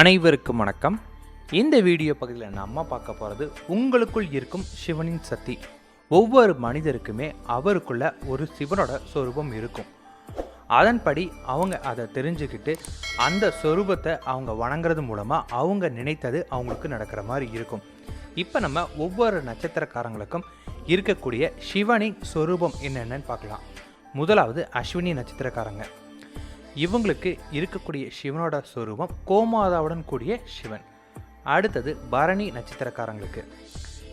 அனைவருக்கும் வணக்கம். இந்த வீடியோ பகுதியில் நம்ம பார்க்க போகிறது உங்களுக்குள் இருக்கும் சிவனின் சக்தி. ஒவ்வொரு மனிதருக்குமே அவருக்குள்ள ஒரு சிவனோட சொரூபம் இருக்கும். அதன்படி அவங்க அதை தெரிஞ்சுக்கிட்டு அந்த சொரூபத்தை அவங்க வணங்குறது மூலமாக அவங்க நினைத்தது அவங்களுக்கு நடக்கிற மாதிரி இருக்கும். இப்போ நம்ம ஒவ்வொரு நட்சத்திரக்காரங்களுக்கும் இருக்கக்கூடிய சிவனின் சொரூபம் என்னென்னு பார்க்கலாம். முதலாவது அஸ்வினி நட்சத்திரக்காரங்க. இவங்களுக்கு இருக்கக்கூடிய சிவனோட ஸ்வரூபம் கோமாதாவுடன் கூடிய சிவன். அடுத்தது பரணி நட்சத்திரக்காரங்களுக்கு.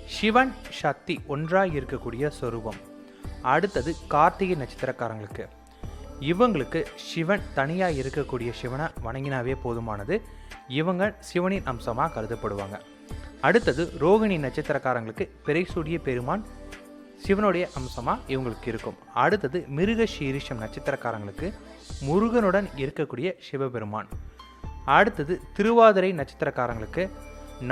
சிவன் சக்தி ஒன்றாக இருக்கக்கூடிய சொரூபம். அடுத்தது கார்த்திகை நட்சத்திரக்காரங்களுக்கு. இவங்களுக்கு சிவன் தனியாக இருக்கக்கூடிய சிவனை வணங்கினாவே போதுமானது. இவங்க சிவனின் அம்சமாக கருதப்படுவாங்க. அடுத்தது ரோகிணி நட்சத்திரக்காரங்களுக்கு பிறைசூடிய பெருமான் சிவனுடைய அம்சமாக இவங்களுக்கு இருக்கும். அடுத்தது மிருக சீரிஷம் நட்சத்திரக்காரங்களுக்கு முருகனுடன் இருக்கக்கூடிய சிவபெருமான். அடுத்தது திருவாதிரை நட்சத்திரக்காரங்களுக்கு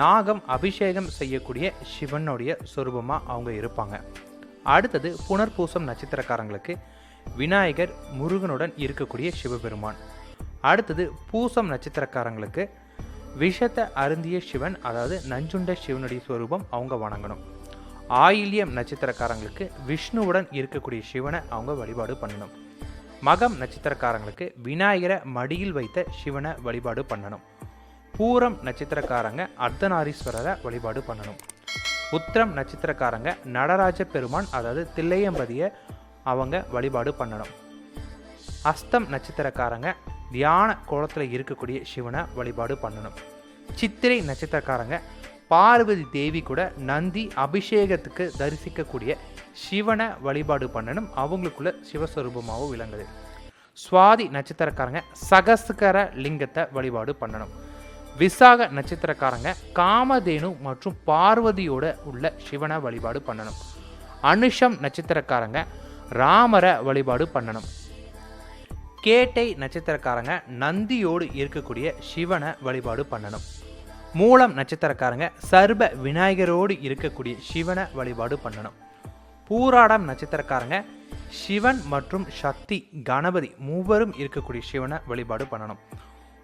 நாகம் அபிஷேகம் செய்யக்கூடிய சிவனுடைய சொரூபமாக அவங்க இருப்பாங்க. அடுத்தது புனர்பூசம் நட்சத்திரக்காரங்களுக்கு விநாயகர் முருகனுடன் இருக்கக்கூடிய சிவபெருமான். அடுத்தது பூசம் நட்சத்திரக்காரங்களுக்கு விஷத்தை அருந்திய சிவன் அதாவது நஞ்சுண்ட சிவனுடைய சொரூபம் அவங்க வணங்கணும். ஆயில்யம் நட்சத்திரக்காரங்களுக்கு விஷ்ணுவுடன் இருக்கக்கூடிய சிவனை அவங்க வழிபாடு பண்ணணும். மகம் நட்சத்திரக்காரங்களுக்கு விநாயகரை மடியில் வைத்த சிவனை வழிபாடு பண்ணணும். பூரம் நட்சத்திரக்காரங்க அர்த்தநாரீஸ்வரரை வழிபாடு பண்ணணும். உத்திரம் நட்சத்திரக்காரங்க நடராஜ பெருமான் அதாவது தில்லையம்பதியை அவங்க வழிபாடு பண்ணணும். அஸ்தம் நட்சத்திரக்காரங்க தியான கோலத்தில் இருக்கக்கூடிய சிவனை வழிபாடு பண்ணணும். சித்திரை நட்சத்திரக்காரங்க பார்வதி தேவி கூட நந்தி அபிஷேகத்துக்கு தரிசிக்கக்கூடிய சிவனை வழிபாடு பண்ணணும். அவங்களுக்குள்ள சிவஸ்வரூபமாகவும் விளங்குது. சுவாதி நட்சத்திரக்காரங்க சகஸ்கர லிங்கத்தை வழிபாடு பண்ணணும். விசாக நட்சத்திரக்காரங்க காமதேனு மற்றும் பார்வதியோட உள்ள சிவனை வழிபாடு பண்ணணும். அனுஷம் நட்சத்திரக்காரங்க ராமரை வழிபாடு பண்ணணும். கேட்டை நட்சத்திரக்காரங்க நந்தியோடு இருக்கக்கூடிய சிவனை வழிபாடு பண்ணணும். மூலம் நட்சத்திரக்காரங்க சர்ப விநாயகரோடு இருக்கக்கூடிய சிவனை வழிபாடு பண்ணணும். பூராடம் நட்சத்திரக்காரங்க சிவன் மற்றும் சக்தி கணபதி மூவரும் இருக்கக்கூடிய சிவனை வழிபாடு பண்ணணும்.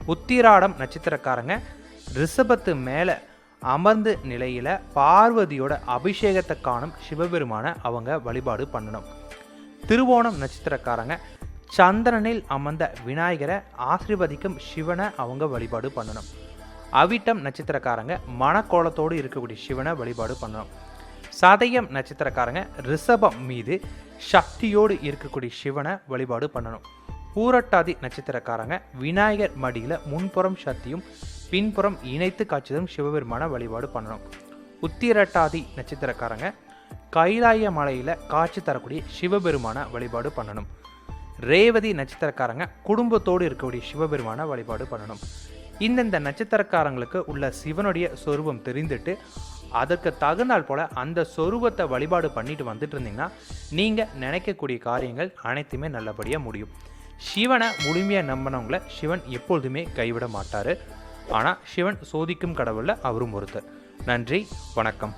உத்திராடம் நட்சத்திரக்காரங்க ரிஷபத்து மேலே அமர்ந்து நிலையில் பார்வதியோட அபிஷேகத்தை காணும் சிவபெருமானை அவங்க வழிபாடு பண்ணணும். திருவோணம் நட்சத்திரக்காரங்க சந்திரனில் அமர்ந்த விநாயகரை ஆசிர்வதிக்கும் சிவனை அவங்க வழிபாடு பண்ணணும். அவிட்டம் நட்சத்திரக்காரங்க மனக்கோலத்தோடு இருக்கக்கூடிய சிவனை வழிபாடு பண்ணணும். சதயம் நட்சத்திரக்காரங்க ரிஷபம் மீது சக்தியோடு இருக்கக்கூடிய சிவனை வழிபாடு பண்ணணும். பூரட்டாதி நட்சத்திரக்காரங்க விநாயகர் மடியில் முன்புறம் சக்தியும் பின்புறம் இணைத்து காட்சியதும் சிவபெருமான வழிபாடு பண்ணணும். உத்திரட்டாதி நட்சத்திரக்காரங்க கைலாய மலையில் காட்சி தரக்கூடிய சிவபெருமான வழிபாடு பண்ணணும். ரேவதி நட்சத்திரக்காரங்க குடும்பத்தோடு இருக்கக்கூடிய சிவபெருமான வழிபாடு பண்ணணும். இந்தந்த நட்சத்திரக்காரங்களுக்கு உள்ள சிவனுடைய சொருபம் தெரிந்துட்டு அதற்கு தகுந்தால் போல் அந்த சொருபத்தை வழிபாடு பண்ணிட்டு வந்துட்டு இருந்தீங்கன்னா நீங்கள் நினைக்கக்கூடிய காரியங்கள் அனைத்துமே நல்லபடியாக முடியும். சிவனை முழுமையாக நம்பினவங்கள சிவன் எப்பொழுதுமே கைவிட மாட்டார். ஆனால் சிவன் சோதிக்கும் கடவுளில் அவரும் ஒருத்தர். நன்றி வணக்கம்.